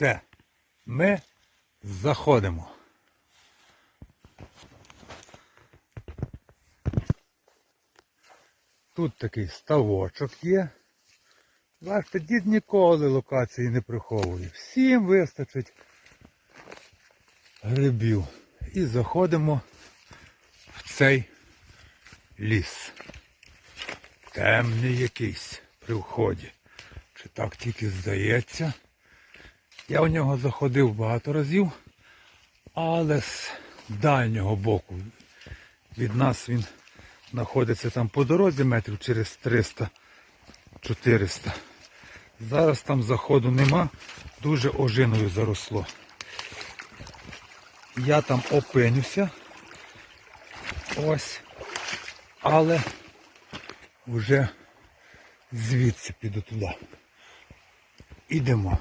Все. Ми заходимо. Тут такий ставочок є. Бачите, дід ніколи локації не приховує. Всім вистачить грибів. І заходимо в цей ліс. Темний якийсь при вході. Чи так тільки здається. Я в нього заходив багато разів, але з дальнього боку від нас він знаходиться там по дорозі метрів через 300-400. Зараз там заходу нема, дуже ожиною заросло. Я там опинюся. Ось. Але вже звідси піду туди. Ідемо.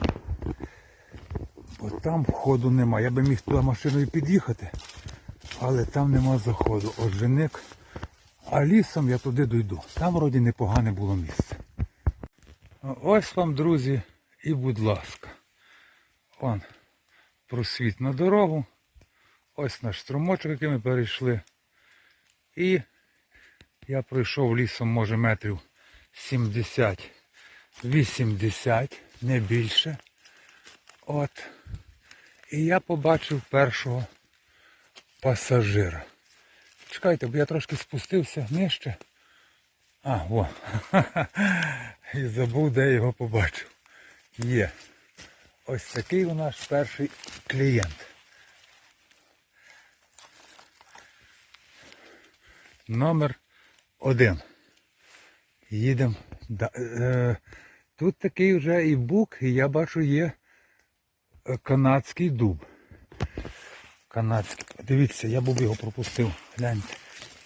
Бо там входу нема. Я би міг туди машиною під'їхати, але там нема заходу. Оженик. А лісом я туди дойду. Там вроді непогане було місце. Ось вам, друзі, і будь ласка. Вон просвіт на дорогу. Ось наш струмочок, який ми перейшли. І я пройшов лісом, може, метрів 70-80, не більше. От. І я побачив першого пасажира. Чекайте, бо я трошки спустився нижче. А, во. І забув, де його побачив. Є. Ось такий у нас перший клієнт. Номер один. Їдемо. Е, Тут такий вже і бук, і я бачу є канадський дуб. Канадський. Дивіться, я був його пропустив. Гляньте.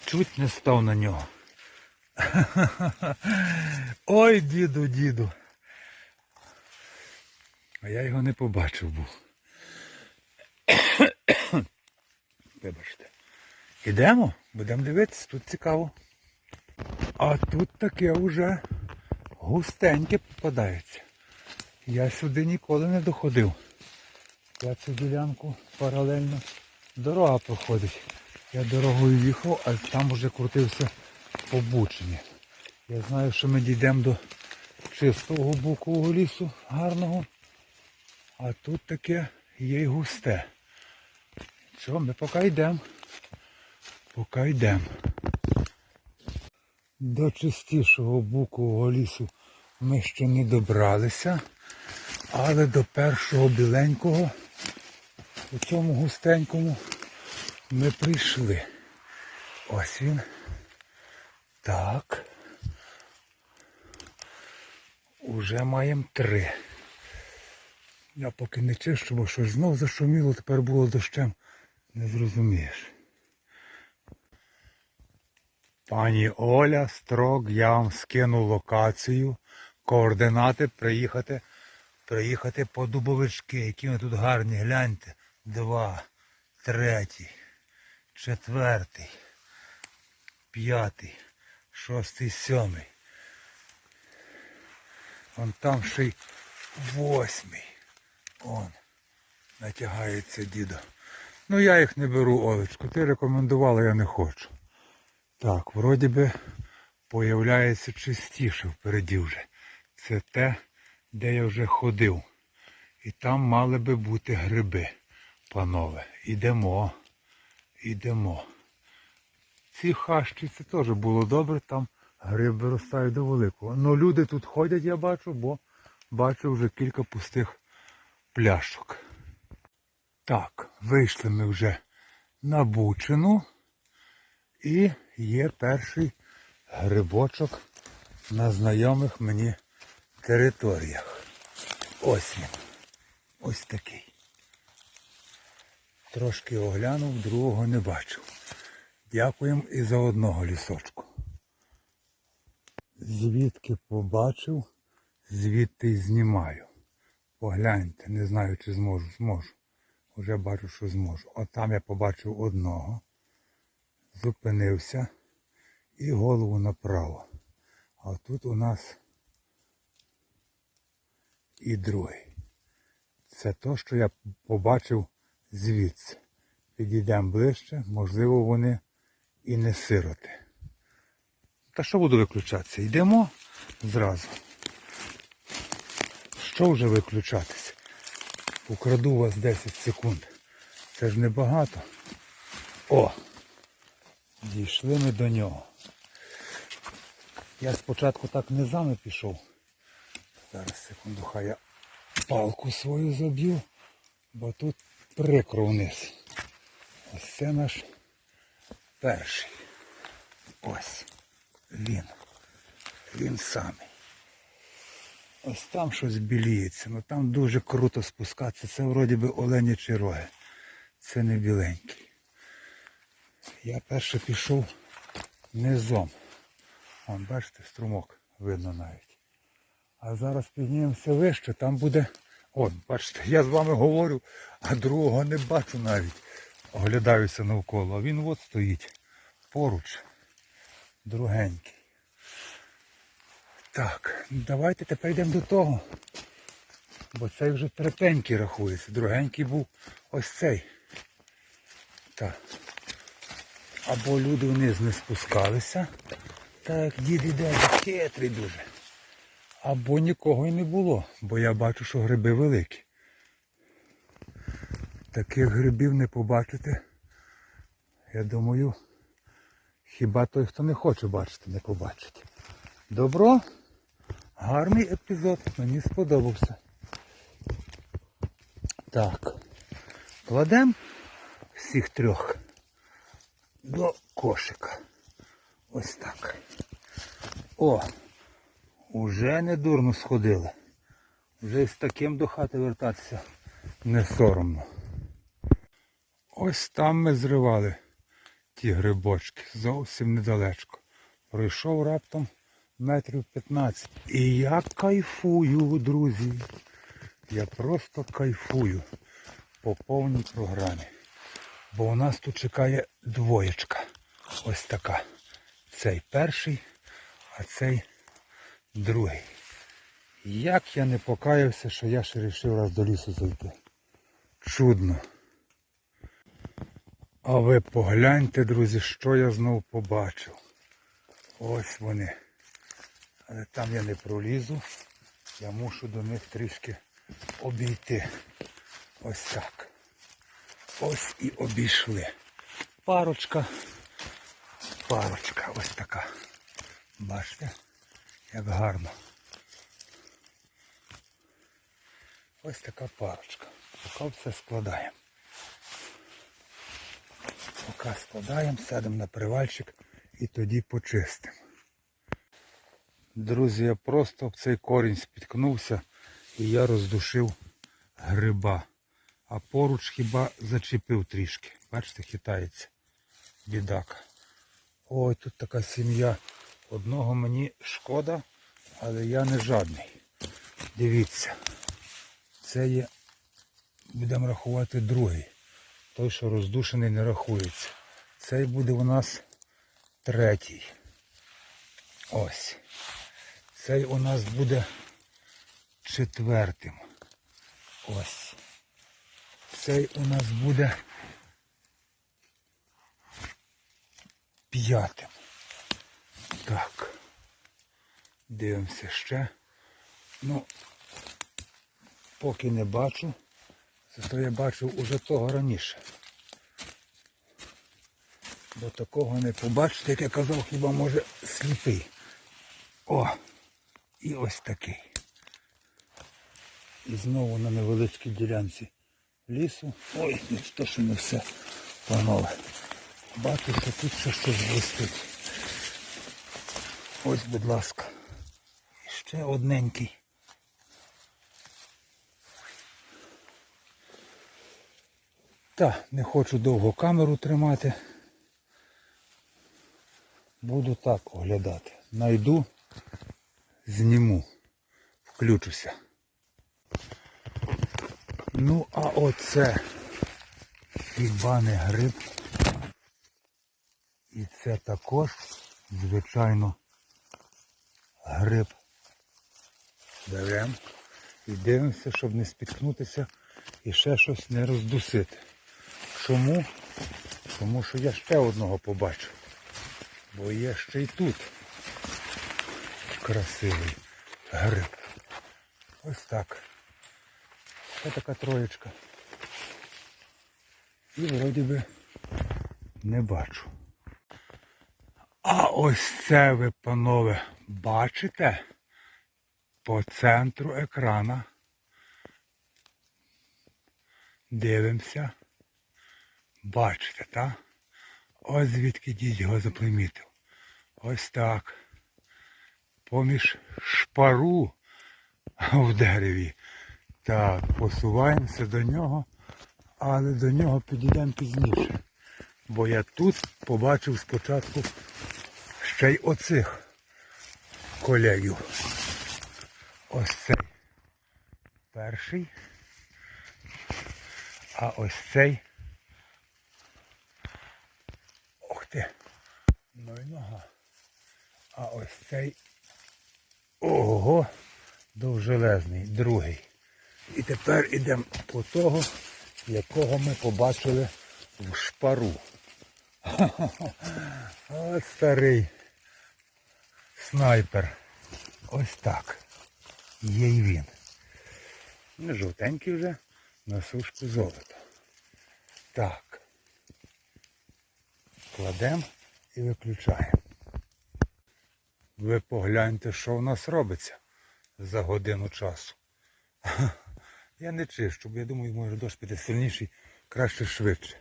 Чуть не став на нього. Ой, діду, діду. А я його не побачив був. Вибачте. Ідемо, будемо дивитися, тут цікаво. А тут таке вже густеньке попадається. Я сюди ніколи не доходив. Я цю ділянку паралельно дорога проходить. Я дорогою їхав, а там вже крутився по. Я знаю, що ми дійдемо до чистого букового лісу, гарного. А тут таке є й густе. Що, ми поки йдемо. Поки йдемо. До чистішого букового лісу ми ще не добралися, але до першого біленького, у цьому густенькому, ми прийшли. Ось він. Так. Уже маємо три. Я поки не чищу, бо щось знов зашуміло, тепер було дощем. Не зрозумієш. Пані Оля, строк, я вам скину локацію, координати, приїхати, приїхати по дубовички, які вони тут гарні, гляньте. Два, третій, четвертий, п'ятий, шостий, сьомий. Вон там ще й восьмий. Он натягається дідо. Ну я їх не беру, Олечку. Ти рекомендувала, я не хочу. Так, вроді би появляється чистіше впереді вже. Це те, де я вже ходив. І там мали би бути гриби, панове. Ідемо. Ідемо. Ці хащі це теж було добре, там гриби ростають до великого. Ну люди тут ходять, я бачу, бо бачу вже кілька пустих пляшок. Так, вийшли ми вже на бучину. І є перший грибочок на знайомих мені територіях. Ось він. Ось такий. Трошки оглянув, другого не бачив. Дякуємо і за одного лісочку. Звідки побачив, звідти й знімаю. Погляньте, не знаю, чи зможу, зможу. Уже бачу, що зможу. От там я побачив одного зупинився і голову направо. А тут у нас і другий. Це то, що я побачив звідси. Підійдемо ближче, можливо, вони і не сироти. Та що буду виключатися? Йдемо зразу. Що вже виключатися? Украду вас 10 секунд. Це ж небагато. О! Дійшли ми до нього. Я спочатку так низами пішов. Зараз секунду, хай я палку свою заб'ю, бо тут прикро вниз. Ось це наш перший. Ось він. Він самий. Ось там щось біліється, ну там дуже круто спускатися. Це вроді би оленячі роги. Це не біленький. Я перше пішов низом. Вон, бачите, струмок видно навіть. А зараз піднімемося вище, там буде. От, бачите, я з вами говорю, а другого не бачу навіть. Оглядаюся навколо. А він от стоїть поруч. Другенький. Так, давайте тепер йдемо до того. Бо цей вже терпенький рахується. Другенький був ось цей. Так. Або люди вниз не спускалися. Так, дід іде хитрий дуже. Або нікого й не було, бо я бачу, що гриби великі. Таких грибів не побачите. Я думаю, хіба той, хто не хоче бачити, не побачить. Добро? Гарний епізод, мені сподобався. Так. Кладемо всіх трьох до кошика. Ось так. О! Уже не дурно сходили. Вже з таким до хати вертатися не соромно. Ось там ми зривали ті грибочки. Зовсім недалечко. Пройшов раптом метрів 15. І я кайфую, друзі. Я просто кайфую по повній програмі. Бо у нас тут чекає двоєчка. Ось така. Цей перший, а цей другий. Як я не покаявся, що я ще вирішив раз до лісу зайти. Чудно. А ви погляньте, друзі, що я знов побачив. Ось вони. Але там я не пролізу. Я мушу до них трішки обійти. Ось так. Ось і обійшли. Парочка. Парочка. Ось така. Бачите, як гарно. Ось така парочка. Поки все складаємо. Поки складаємо, садимо на привальчик і тоді почистимо. Друзі, я просто в цей корінь спіткнувся і я роздушив гриба. А поруч хіба зачепив трішки. Бачите, хитається. Бідака. Ой, тут така сім'я. Одного мені шкода, але я не жадний. Дивіться. Це є, будемо рахувати другий. Той, що роздушений, не рахується. Цей буде у нас третій. Ось. Цей у нас буде четвертим. Ось. Цей у нас буде п'ятим. Так. Дивимося ще. Ну, поки не бачу. Зато я бачив уже того раніше. Бо такого не побачити, як я казав, хіба може сліпий. О! І ось такий. І знову на невеличкій ділянці лісу. Ой, ну що ж не все, панове. Бачу, що тут ще щось блистить. Ось, будь ласка. Ще одненький. Та, не хочу довго камеру тримати. Буду так оглядати. Найду, зніму, включуся. Ну, а оце хіба не гриб. І це також, звичайно, гриб. Беремо і дивимося, щоб не спіткнутися і ще щось не роздусити. Чому? Тому що я ще одного побачив. Бо є ще й тут красивий гриб. Ось так. Ось така троєчка. І вроді би не бачу. А ось це ви, панове, бачите? По центру екрана. Дивимося. Бачите, так? Ось звідки дідь його запримітив. Ось так. Поміж шпару в дереві. Так, посуваємося до нього, але до нього підійдемо пізніше. Бо я тут побачив спочатку ще й оцих колегів. Ось цей перший. А ось цей. Ух ти. Ну і нога. А ось цей. Ого, довжелезний, другий. І тепер йдемо по того, якого ми побачили в шпару. Ха-ха. От старий снайпер. Ось так. Є й він. Не жовтенький вже на сушку золото. Так. Кладемо і виключаємо. Ви погляньте, що в нас робиться за годину часу. Я не чищу, бо я думаю, може дощ піде сильніший, краще швидше.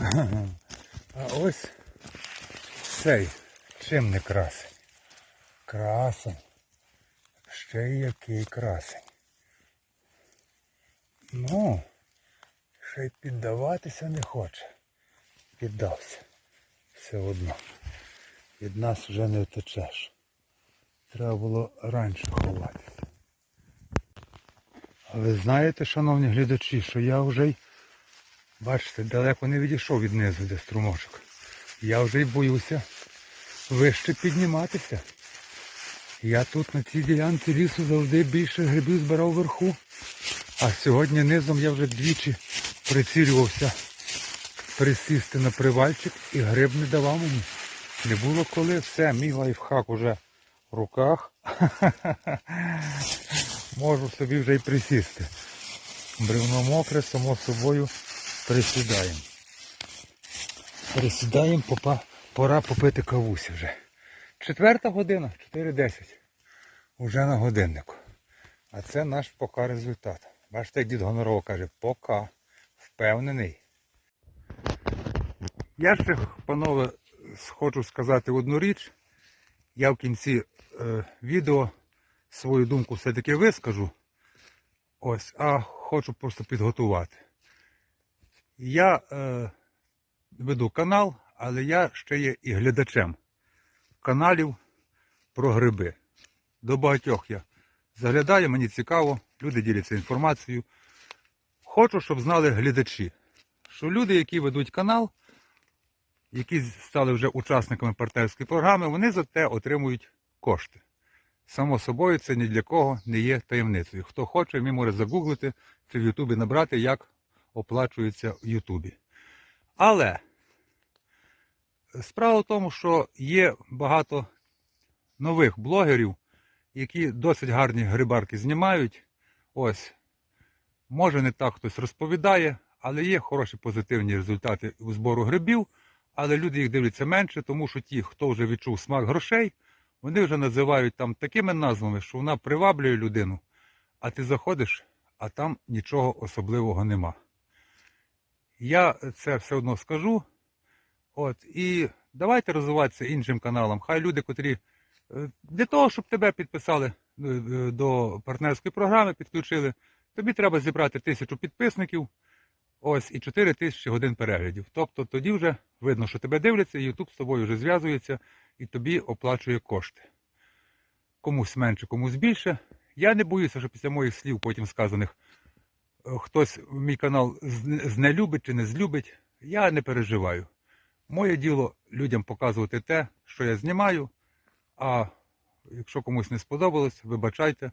А ось цей чим не красень. Красень. Ще який красень. Ну, ще й піддаватися не хоче. Піддався. Все одно. Від нас вже не втечеш. Треба було раніше ховатися. Але знаєте, шановні глядачі, що я вже й, бачите, далеко не відійшов від низу, де струмочок. Я вже й боюся вище підніматися. Я тут на цій ділянці лісу завжди більше грибів збирав вверху. А сьогодні низом я вже двічі прицілювався присісти на привальчик і гриб не давав мені. Не було коли, все, мій лайфхак уже в руках. Можу собі вже й присісти. Бревно мокре, само собою присідаємо. Присідаємо, пора попити кавусі вже. Четверта година, 4.10. Уже на годиннику. А це наш пока результат. Бачите, дід Гонорова каже, пока. Впевнений. Я ще, панове, хочу сказати одну річ. Я в кінці е, відео свою думку все-таки вискажу. Ось, а хочу просто підготувати. Я е, веду канал, але я ще є і глядачем каналів про гриби. До багатьох я заглядаю, мені цікаво, люди діляться інформацією. Хочу, щоб знали глядачі, що люди, які ведуть канал, які стали вже учасниками партнерської програми, вони за те отримують кошти. Само собою, це ні для кого не є таємницею. Хто хоче, він може загуглити чи в Ютубі набрати, як оплачується в Ютубі. Але справа в тому, що є багато нових блогерів, які досить гарні грибарки знімають. Ось, може не так хтось розповідає, але є хороші позитивні результати у збору грибів, але люди їх дивляться менше, тому що ті, хто вже відчув смак грошей, вони вже називають там такими назвами, що вона приваблює людину, а ти заходиш, а там нічого особливого нема. Я це все одно скажу. От, і давайте розвиватися іншим каналам. Хай люди, котрі е, для того, щоб тебе підписали е, е, до партнерської програми, підключили, тобі треба зібрати тисячу підписників, ось і 4 тисячі годин переглядів. Тобто тоді вже видно, що тебе дивляться, і YouTube з тобою вже зв'язується і тобі оплачує кошти. Комусь менше, комусь більше. Я не боюся, що після моїх слів, потім сказаних, хтось мій канал знелюбить чи не злюбить. Я не переживаю. Моє діло людям показувати те, що я знімаю. А якщо комусь не сподобалось, вибачайте,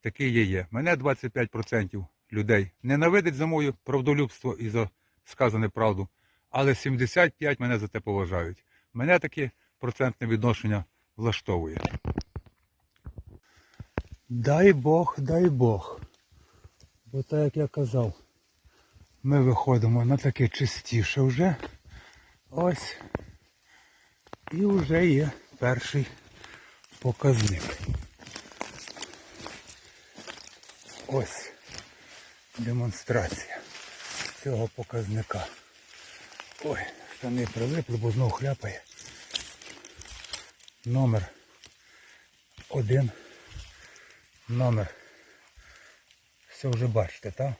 такий є є. Мене 25% людей ненавидить за моє правдолюбство і за сказане правду, але 75% мене за те поважають. Мене таке процентне відношення влаштовує. Дай Бог, дай Бог. Бо так як я казав, ми виходимо на таке чистіше вже. Ось. І вже є перший показник. Ось демонстрація цього показника. Ой, штани прилипли, бо знов хляпає. Номер один. Номер. Все вже бачите, так?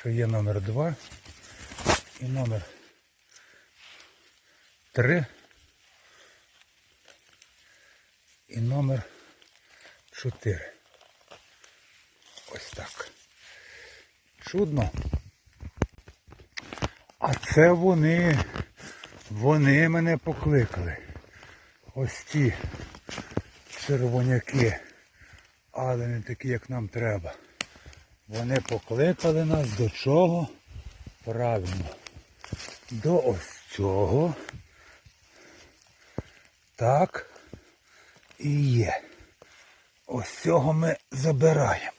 Що є номер два і номер три. І номер 4. Ось так. Чудно. А це вони, вони мене покликали. Ось ті червоняки, але не такі, як нам треба. Вони покликали нас до чого? Правильно. До ось цього. Так і є. Ось цього ми забираємо.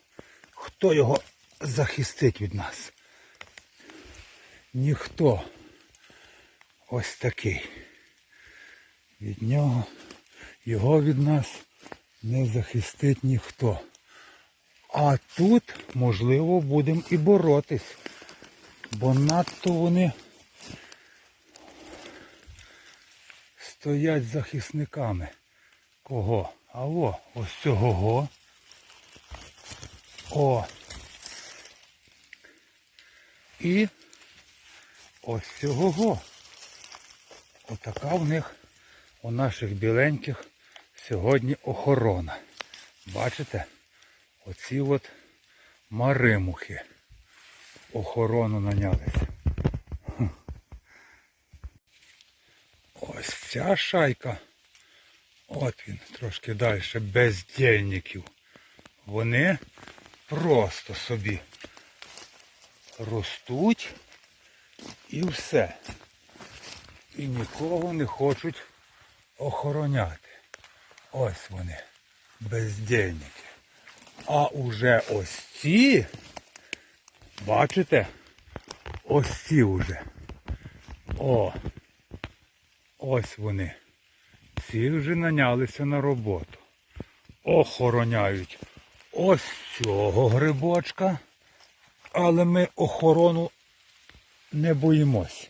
Хто його захистить від нас? Ніхто. Ось такий. Від нього, його від нас не захистить ніхто. А тут, можливо, будемо і боротись. Бо надто вони стоять захисниками. Кого? Алло, ось цього. го. О. І ось цього. го. Отака в них у наших біленьких сьогодні охорона. Бачите? Оці от маримухи охорону нанялися. Хм. Ось ця шайка. От він трошки далі, бездільників. Вони просто собі ростуть і все. І нікого не хочуть охороняти. Ось вони, бездільники. А уже ось ці, бачите, ось ці вже. О, ось вони. Ці вже нанялися на роботу. Охороняють ось цього грибочка, але ми охорону не боїмось.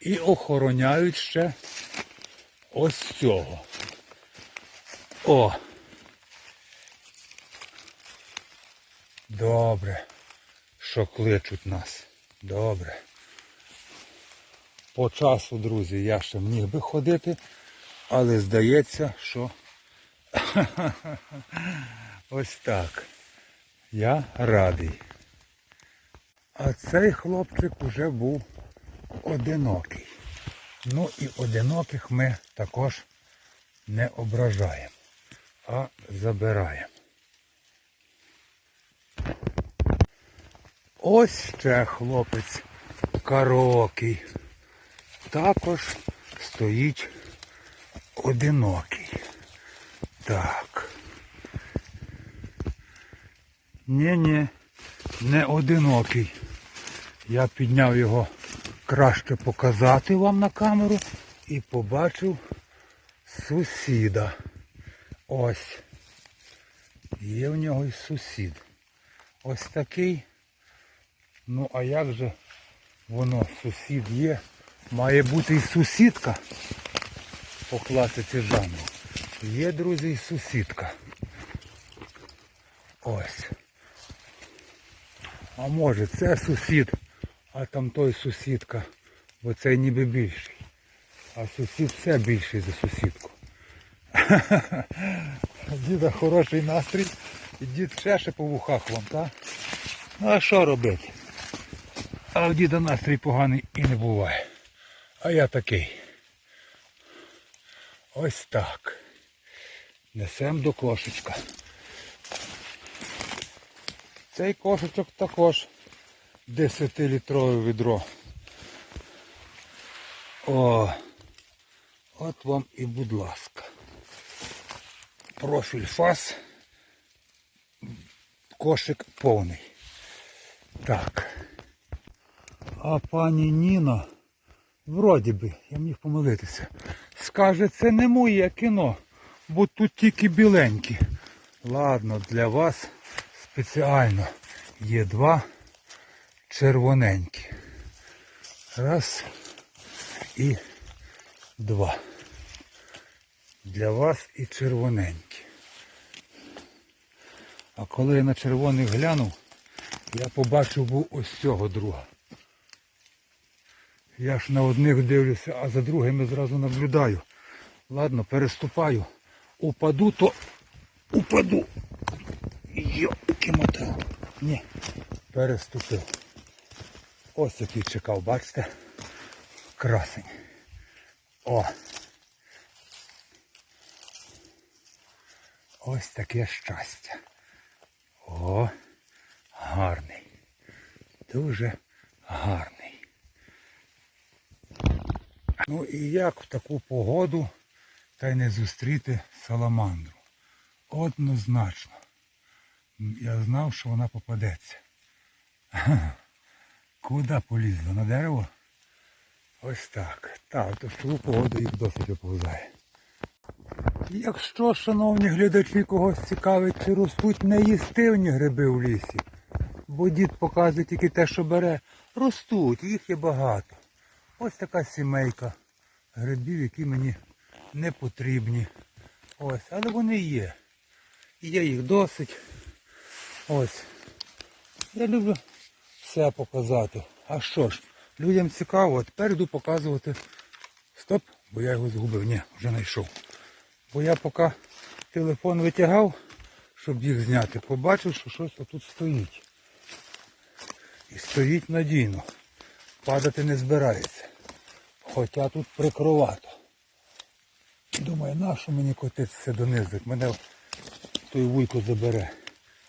І охороняють ще ось цього. О! Добре, що кличуть нас. Добре. По часу, друзі, я ще міг би ходити, але здається, що ось так. Я радий. А цей хлопчик уже був одинокий. Ну і одиноких ми також не ображаємо, а забираємо. Ось ще хлопець караокий. Також стоїть одинокий. Так. Ні-ні, не одинокий. Я підняв його краще показати вам на камеру і побачив сусіда. Ось. Є в нього і сусід. Ось такий. Ну а як же воно, сусід є? Має бути і сусідка по класиці жанру. Є, друзі, і сусідка. Ось. А може це сусід, а там той сусідка, бо цей ніби більший. А сусід все більший за сусідку. Діда хороший настрій. І дід чеше по вухах вам, так? Ну а що робити? А в діда настрій поганий і не буває. А я такий. Ось так. Несем до кошечка. Цей кошечок також 10-літрове відро. О, от вам і будь ласка. Профіль фас. Кошик повний. Так. А пані Ніна, вроді би, я міг помилитися, скаже, це не моє кіно, бо тут тільки біленькі. Ладно, для вас спеціально є два червоненькі. Раз і два. Для вас і червоненькі. А коли я на червоний глянув, я побачив був ось цього друга. Я ж на одних дивлюся, а за другими зразу наблюдаю. Ладно, переступаю. Упаду, то упаду. Йоки мотав. Ні, переступив. Ось який чекав, бачите? Красень. О. Ось таке щастя. О, гарний. Дуже гарний. Ну і як в таку погоду та й не зустріти саламандру? Однозначно. Я знав, що вона попадеться. Куди полізла? На дерево? Ось так. Так, то в таку погоду їх досить оповзає. Якщо, шановні глядачі, когось цікавить, чи ростуть неїстивні гриби в лісі, бо дід показує тільки те, що бере, ростуть, їх є багато. Ось така сімейка грибів, які мені не потрібні. Ось, але вони є. І є їх досить. Ось. Я люблю все показати. А що ж, людям цікаво, а тепер йду показувати. Стоп, бо я його згубив. Ні, вже знайшов. Бо я поки телефон витягав, щоб їх зняти, побачив, що щось отут стоїть. І стоїть надійно. Падати не збирається. Хоча тут прикровато. Думаю, нащо мені котитися донизу, мене той вуйко забере.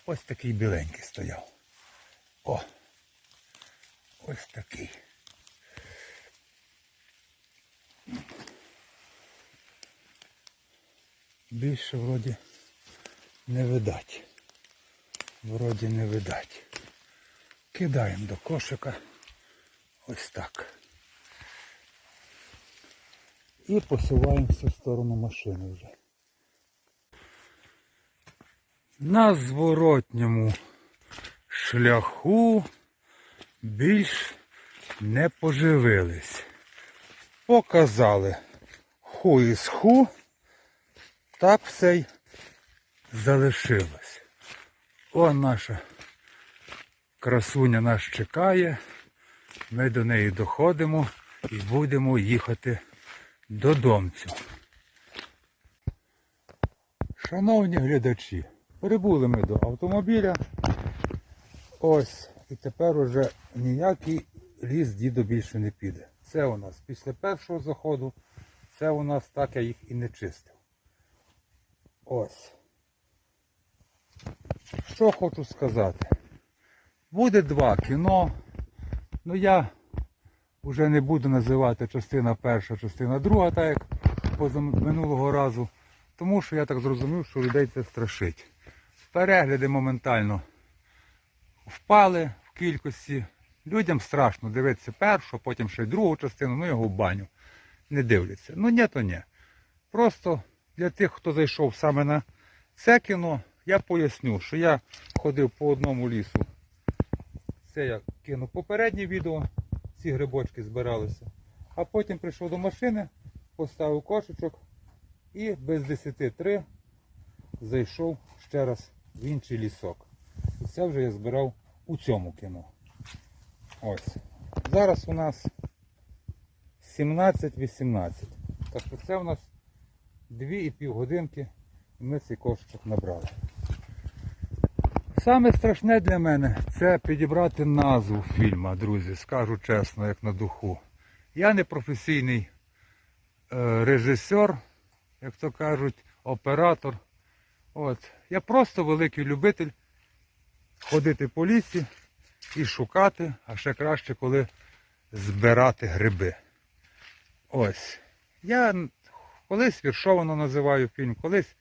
Ось такий біленький стояв. О! Ось такий. Більше вроді не видать. Вроді не видать. Кидаємо до кошика. Ось так. І посуваємося в сторону машини вже. На зворотньому шляху більш не поживились. Показали ху із ху, так все й залишилось. О, наша красуня нас чекає. Ми до неї доходимо і будемо їхати додомцю. Шановні глядачі, прибули ми до автомобіля. Ось, і тепер уже ніякий ліс дідо більше не піде. Це у нас після першого заходу, це у нас так я їх і не чистив. Ось. Що хочу сказати. Буде два кіно. Ну я вже не буду називати частина перша, частина друга, так як минулого разу. Тому що я так зрозумів, що людей це страшить. Перегляди моментально впали в кількості. Людям страшно дивитися першу, потім ще й другу частину, ну його в баню. Не дивляться. Ну ні, то ні. Просто для тих, хто зайшов саме на це кіно, я поясню, що я ходив по одному лісу. Це я кинув попереднє відео, ці грибочки збиралися. А потім прийшов до машини, поставив кошечок і без 10-3 зайшов ще раз в інший лісок. І це вже я збирав у цьому кіно. Ось. Зараз у нас 17-18. Так що це у нас 2,5 годинки і ми цей кошечок набрали. Саме страшне для мене це підібрати назву фільму, друзі, скажу чесно, як на духу. Я не професійний е, режисер, як то кажуть, оператор. От. Я просто великий любитель ходити по лісі і шукати, а ще краще, коли збирати гриби. Ось. Я колись віршовано називаю фільм, колись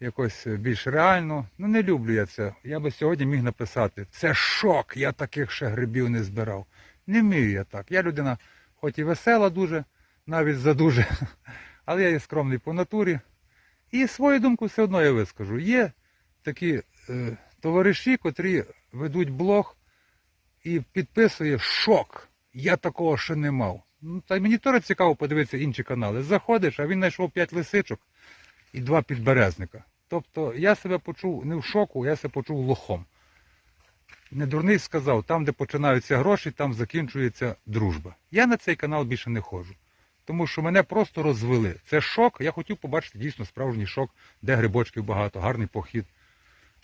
якось більш реально. Ну не люблю я це. Я би сьогодні міг написати. Це шок, я таких ще грибів не збирав. Не вмію я так. Я людина, хоч і весела дуже, навіть задуже, але я є скромний по натурі. І свою думку все одно я вискажу. Є такі е, товариші, котрі ведуть блог і підписує шок. Я такого ще не мав. Ну, та мені теж цікаво подивитися інші канали. Заходиш, а він знайшов п'ять лисичок і два підберезника. Тобто я себе почув не в шоку, я себе почув лохом. Не дурний сказав, там, де починаються гроші, там закінчується дружба. Я на цей канал більше не ходжу. Тому що мене просто розвели. Це шок. Я хотів побачити дійсно справжній шок, де грибочків багато, гарний похід.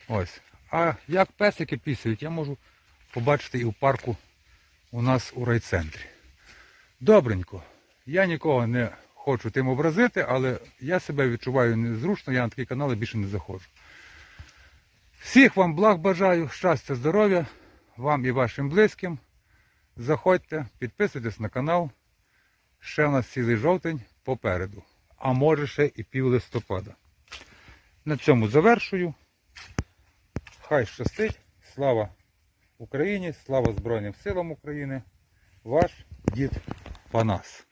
Ось. А як песики пісяють, я можу побачити і в парку у нас у райцентрі. Добренько. Я нікого не хочу тим образити, але я себе відчуваю незручно, я на такі канали більше не заходжу. Всіх вам благ бажаю, щастя, здоров'я, вам і вашим близьким. Заходьте, підписуйтесь на канал. Ще у нас цілий жовтень попереду. А може ще і пів листопада. На цьому завершую. Хай щастить. Слава Україні, слава Збройним силам України. Ваш дід Панас.